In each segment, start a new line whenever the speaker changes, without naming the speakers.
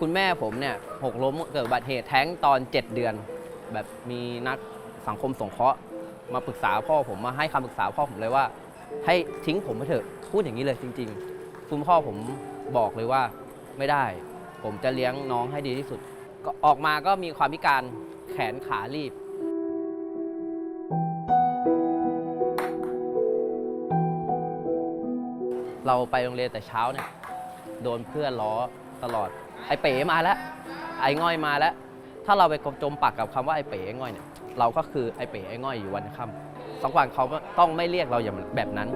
คุณแม่ผมเนี่ยหกล้มเกิดอุบัติเหตุแท้งตอน 7 เดือน แบบมีนักสังคมสงเคราะห์มาปรึกษาพ่อผมมาให้คำปรึกษาพ่อผมเลยว่า ให้ทิ้งผมไปเถอะพูดอย่างนี้เลยจริง ๆ คุณพ่อผมบอกเลยว่าไม่ได้ ผมจะเลี้ยงน้องให้ดีที่สุด ก็ออกมาก็มีความพิการแขนขาลีบเราไปโรงเรียนแต่เช้าเนี่ยโดนเพื่อนล้อตลอด ไอ้เป๋มาแล้ว ไอ้ง่อยมาแล้ว ถ้าเราไปจมปักกับคำว่าไอ้เป๋ไอ้ง่อยเนี่ย เราก็คือไอ้เป๋ไอ้ง่อยอยู่วันค่ำสักวันเขาต้องไม่เรียกเราอย่างแบบนั้น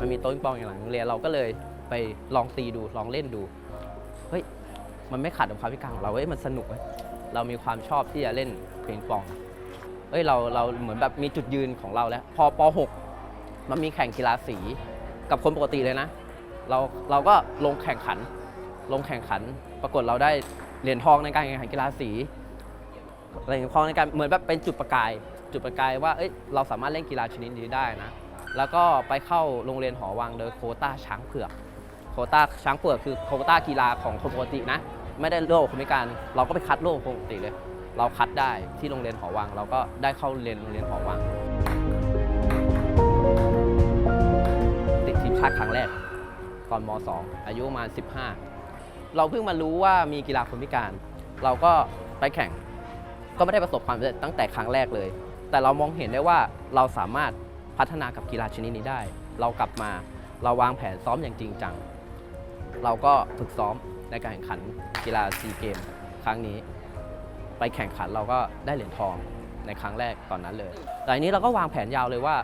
มันมีโต๊ะปิงปองอย่างหลังโรงเรียนเราก็เลยไปลองตีดูลองเล่นดู เฮ้ย มันไม่ขัดกับความพิการของเราเฮ้ยมันสนุกเว้ยเรามีความชอบที่จะเล่นปิงปอง เอ้ยเราเราเหมือนแบบมีจุดยืนของเราแล้ว พอป .6 มันมีแข่งกีฬาสีกับคนปกติเลยนะ เราเราก็ลงแข่งขัน ลงแข่งขัน ปรากฏเราได้เหรียญทองในการแข่งขันกีฬาสีเหรียญทองในการเหมือนแบบเป็นจุดประกาย จุดประกายว่าเอ้ยเราสามารถเล่นกีฬาชนิดนี้ได้นะ แล้วก็ไปเข้าโรงเรียนหอวังโดยโคต้าช้างเผือก โคต้าช้างเผือกคือโคต้ากีฬาของคนปกตินะ ไม่ได้โลกคนพิการ เราก็ไปคัดโลกปกติเลย เราคัดได้ที่โรงเรียนหอวัง เราก็ได้เข้าเรียนโรงเรียนหอวังติดทีมชาติครั้งแรก ตอนม 2 อายุประมาณ 15 เราเพิ่งมารู้ว่ามีกีฬาคนพิการ เราก็ไปแข่ง ก็ไม่ได้ประสบความสำเร็จตั้งแต่ครั้งแรกเลย แต่เรามองเห็นได้ว่าเราสามารถพัฒนากับกีฬาชนิดนี้ได้ เรากลับมาเราวางแผนซ้อมอย่างจริงจัง เราก็ฝึกซ้อมในการแข่งขันกีฬาซีเกมครั้งนี้ ไปแข่งขันเราก็ได้เหรียญทองในครั้งแรกตอนนั้นเลยแต่อันนี้เราก็วางแผนยาวเลยว่า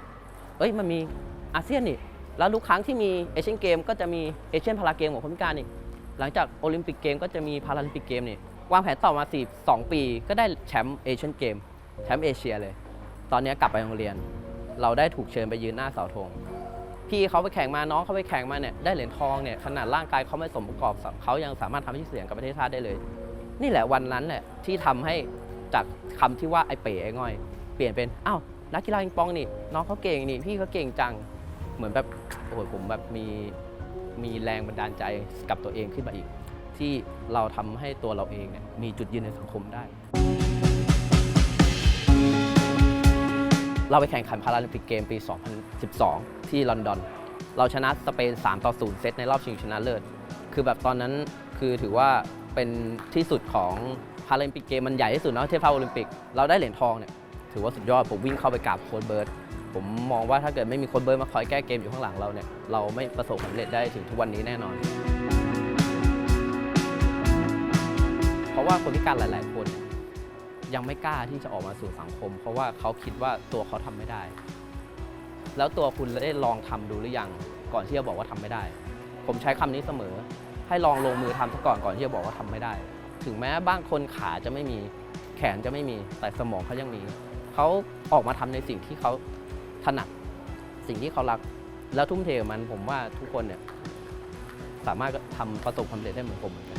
เอ้ยมันมีอาเซียนนี่ แล้วทุกครั้งที่มีเอเชียนเกมก็จะมีเอเชียนพาราเกมของคนพิการอีกหลังจากโอลิมปิกเกมก็จะมีพาราลิมปิกเกมนี่วางแผนต่อมา 4 2 ปี ก็ได้แชมป์เอเชียนเกมแชมป์เอเชียเลย ตอนนี้กลับไปโรงเรียน เราได้ถูกเชิญไปยืนหน้าเสาธงพี่เขาไปแข่งมาน้องเขาไปแข่งมาเนี่ยได้เหรียญทองเนี่ยขนาดร่างกายเขาไม่สมประกอบเขายังสามารถทำให้ชื่อเสียงกับประเทศชาติได้เลย นี่แหละวันนั้นแหละที่ทำให้จากคำที่ว่าไอ้เป๋ไอ้ง่อย เปลี่ยนเป็นอ้าวนักกีฬาปิงปองนี่น้องเขาเก่งนี่พี่เขาเก่งจัง เหมือนแบบโอ้โหผมแบบมีมีแรงบันดาลใจกับตัวเองขึ้นมาอีก ที่เราทำให้ตัวเราเองเนี่ยมีจุดยืนในสังคมได้ เราไปแข่งขันพาราลิมปิกเกมปี 2012 ที่ลอนดอน เราชนะสเปน 3 ต่อ 0 เซตในรอบชิงชนะเลิศ คือแบบตอนนั้นคือถือว่าเป็นที่สุดของพาราลิมปิกเกมมันใหญ่ที่สุดเนาะเทียบเท่าโอลิมปิก เราได้เหรียญทองเนี่ยถือว่าสุดยอดผมวิ่งเข้าไปกราบโค้ชเบิร์ต ผมมองว่าถ้าเกิดไม่มีค้ชเบิร์มาคอยแก้เกมอยู่ข้างหลังเราเนี่ยเราไม่ประสบความสำเร็จได้ถึงทุกวันนี้แน่นอน เพราะว่าคนพิการหลาย ๆ คนยังไม่กล้าที่จะออกมาสู่สังคม เพราะว่าเขาคิดว่าตัวเขาทำไม่ได้ แล้วตัวคุณได้ลองทำดูหรือยังก่อนที่จะบอกว่าทำไม่ได้ ผมใช้คำนี้เสมอ ให้ลองลงมือทำซะก่อนก่อนที่จะบอกว่าทำไม่ได้ ถึงแม้บางคนขาจะไม่มีแขนจะไม่มีแต่สมองเขายังมีเขาออกมาทำในสิ่งที่เขา ถนัดสิ่งที่เขารัก แล้วทุ่มเทกับมันผมว่าทุกคนเนี่ยสามารถทำประสบความสำเร็จได้เหมือนผมเหมือนกัน